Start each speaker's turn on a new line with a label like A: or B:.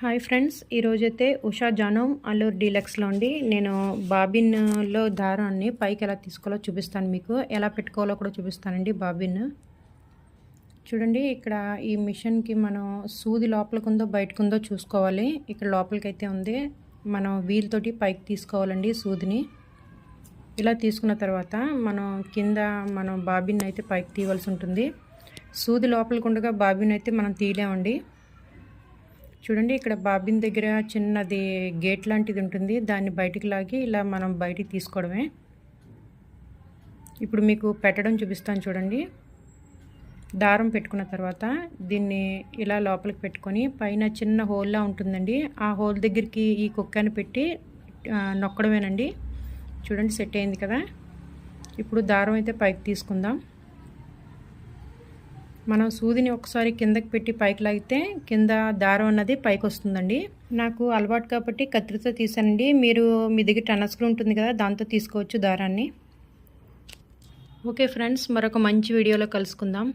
A: Hi friends ఈరోజైతే Usha జానోమ్ Allure డీలక్స్లో ఉండి నేను బాబిన్లో దారాన్ని పైకి ఎలా తీసుకోవాలో చూపిస్తాను మీకు. ఎలా పెట్టుకోవాలో కూడా చూపిస్తానండి బాబిన్. చూడండి ఇక్కడ ఈ మిషన్కి మనం సూది లోపలికి ఉందో బయటకు ఉందో చూసుకోవాలి. ఇక్కడ లోపలికి అయితే ఉంది. మనం వీల్ తోటి పైకి తీసుకోవాలండి సూదిని. ఇలా తీసుకున్న తర్వాత మనం కింద మనం బాబిన్ అయితే పైకి తీయవలసి ఉంటుంది. సూది లోపలికి ఉండగా బాబిన్ అయితే మనం తీయలేమండి. చూడండి ఇక్కడ బాబిన్ దగ్గర చిన్నది గేట్ లాంటిది ఉంటుంది. దాన్ని బయటికి లాగి ఇలా మనం బయటికి తీసుకోవడమే. ఇప్పుడు మీకు పెట్టడం చూపిస్తాను చూడండి. దారం పెట్టుకున్న తర్వాత దీన్ని ఇలా లోపలికి పెట్టుకొని పైన చిన్న హోల్లా ఉంటుందండి. ఆ హోల్ దగ్గరికి ఈ కుక్కని పెట్టి నొక్కడమేనండి. చూడండి సెట్ అయింది కదా. ఇప్పుడు దారం అయితే పైకి తీసుకుందాం. మనం సూదిని ఒకసారి కిందకి పెట్టి పైకి లాగితే కింద దారం అన్నది పైకి వస్తుందండి నాకు అలవాటు కాబట్టి కత్తిరితో తీసానండి. మీరు మీ దగ్గర టనస్క్రూ ఉంటుంది కదా దాంతో తీసుకోవచ్చు దారాన్ని. ఓకే ఫ్రెండ్స్ మరొక మంచి వీడియోలో కలుసుకుందాం.